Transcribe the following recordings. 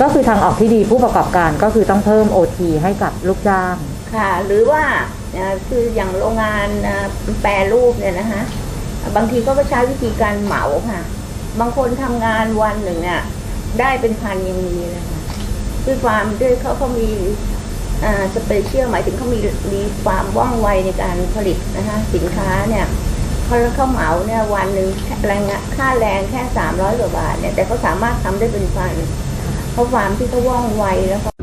ก็คือทางออกที่ดีผู้ประกอบการก็คือต้องเพิ่มโอทีให้กับลูกจ้าง ค่ะ หรือว่าคืออย่างโรงงานแปรรูปเนี่ยนะคะบางทีก็ใช้วิธีการเหมาค่ะ บางคนทำงานวันหนึ่งเนี่ยได้เป็นพันยังมีเลยค่ะด้วยความด้วยเขาเขามีสเปเชียลหมายถึงเขามีมีความว่องไวในการผลิตนะคะสินค้าเนี่ยพอเขาเหมาเนี่ยวันหนึ่งแรงค่าแรงแค่สามร้อยกว่าบาทเนี่ยแต่เขาสามารถทำได้เป็นพัน เขาหวานที่เขาว่องไวแล้วก็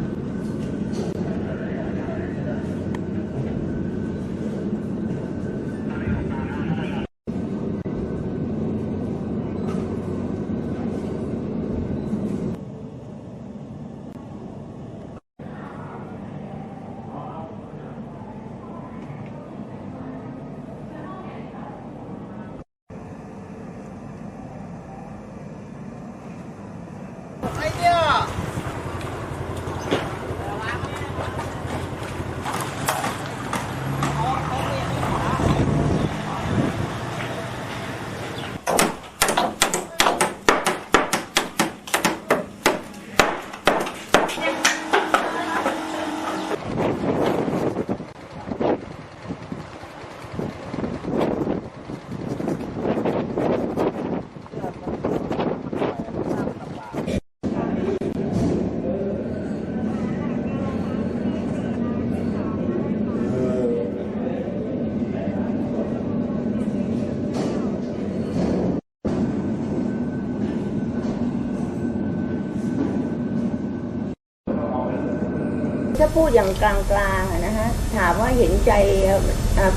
ถ้าพูดอย่างกลางๆนะฮะถามว่าเห็นใจ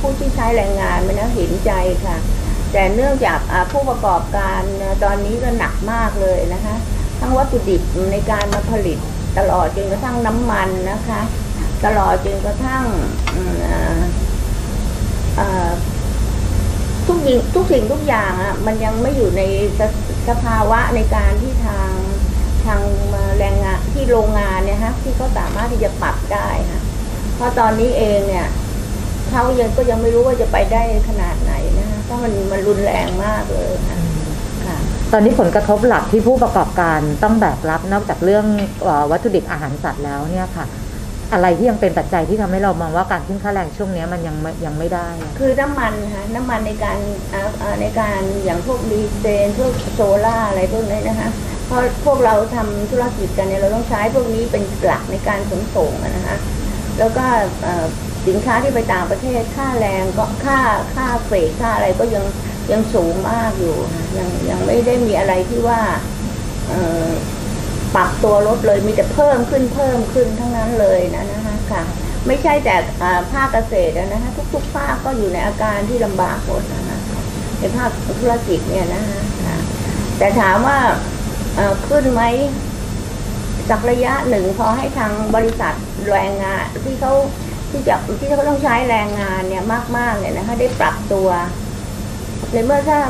ผู้ที่ใช้แรงงานไหมันนะเห็นใจค่ะ แต่เนื่องจากผู้ประกอบการตอนนี้ก็หนักมากเลยนะคะทั้งวัตถุดิบในการมาผลิตตลอดจนกระทั่งน้ำมันนะคะ ตลอดจนกระทั่งทุกสิ่งทุกสิ่งทุกอย่างอะมันยังไม่อยู่ในสภาวะในการที่ทา ทางแรงงานที่โรงงานเนี่ยฮะที่เขาสามารถที่จะปรับได้ฮะเพราะตอนนี้เองเนี่ยเขายังก็ยังไม่รู้ว่าจะไปได้ขนาดไหนนะฮะเพราะมันมันรุนแรงมากเลยค่ะค่ะตอนนี้ผลกระทบหลักที่ผู้ประกอบการต้องแบกรับนอกจากเรื่องเอ่อวัตถุดิบอาหารสัตว์แล้วเนี่ยค่ะ อะไรที่ยังเป็นปัจจัยที่ทำให้เรามองว่าการขึ้นค่าแรงช่วงนี้มันยังยังไม่ได้ คือน้ำมันฮะน้ำมันในการในการอย่างพวกดีเซลพวกโซล่าอะไรพวกนี้นะคะเพราะพวกเราทำธุรกิจกันเนี่ยเราต้องใช้พวกนี้เป็นหลักในการขนส่งนะคะแล้วก็สินค้าที่ไปต่างประเทศค่าแรงก็ค่าค่าเฟรค่าอะไรก็ยังยังสูงมากอยู่ยังยังไม่ได้มีอะไรที่ว่า ปรับตัวลดเลยมีแต่เพิ่มขึ้นเพิ่มขึ้นทั้งนั้นเลยนะนะคะค่ะ ไม่ใช่แต่ภาคเกษตรอะนะคะทุกๆภาคก็อยู่ในอาการที่ลำบากหมดนะคะในภาคธุรกิจเนี่ยนะคะแต่ถามว่าขึ้นไหมจากระยะหนึ่งพอให้ทางบริษัทแรงงานที่เขาที่จะที่เขาต้องใช้แรงงานเนี่ยมากๆเนี่ยนะคะได้ปรับตัวในเมื่อถ้า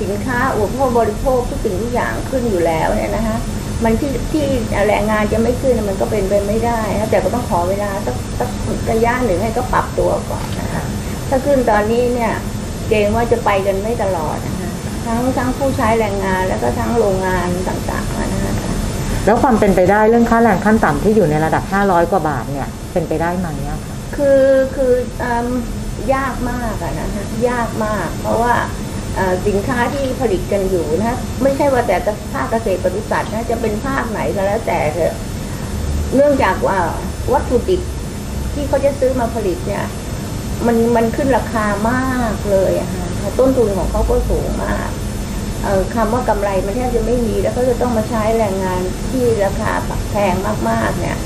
สินค้าอุปโภคบริโภคทุกสิ่งทุกอย่างขึ้นอยู่แล้วเนี่ยนะคะ มันที่ที่แรงงานจะไม่ขึ้นมันก็เป็นไปไม่ได้นะแต่ก็ต้องขอเวลาสักสักระยะหนึ่งให้ก็ปรับตัวก่อนนะคะถ้าขึ้นตอนนี้เนี่ยเกรงว่าจะไปกันไม่ตลอดนะคะทั้งทั้งผู้ใช้แรงงานแล้วก็ทั้งโรงงานต่างๆอะนะคะแล้วความเป็นไปได้เรื่องค่าแรงขั้นต่ำที่อยู่ในระดับ 500 กว่าบาทเนี่ยเป็นไปได้ไหมอะคะคือคือเอิ่มยากมากอะนะคะยากมาก เพราะว่าเอ่อ สินค้าที่ผลิตกันอยู่นะไม่ใช่ว่าแต่ภาคเกษตรปศุสัตว์นะจะเป็นภาคไหนก็แล้วแต่เถอะเนื่องจากว่าวัตถุดิบที่เขาจะซื้อมาผลิตเนี่ย มันมันขึ้นราคามากเลยอะค่ะต้นทุนของเขาก็สูงมากเอ่อคำว่ากำไรมันแทบจะไม่มีแล้วก็จะต้องมาใช้แรงงานที่ราคาแพงมากๆเนี่ย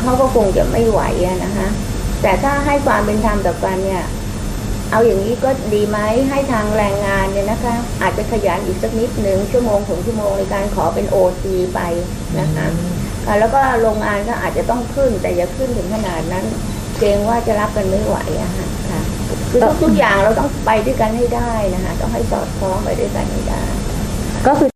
เขาก็คงจะไม่ไหวนะคะแต่ถ้าให้ความเป็นธรรมต่อกันเนี่ย เอาอย่างนี้ก็ดีไหมให้ทางแรงงานเนี่ยนะคะ อาจจะขยันอีกสักนิดหนึ่งชั่วโมงถึงชั่วโมงในการขอเป็นโอทีไปนะคะแล้วก็โรงงานก็อาจจะต้องขึ้นแต่อย่าขึ้นถึงขนาดนั้นเกรงว่าจะรับกันไม่ไหวอะค่ะค่ะคือทุกๆอย่างเราต้องไปด้วยกันให้ได้นะคะต้องให้สอดคล้องไปด้วยกันให้ได้ ก็คือ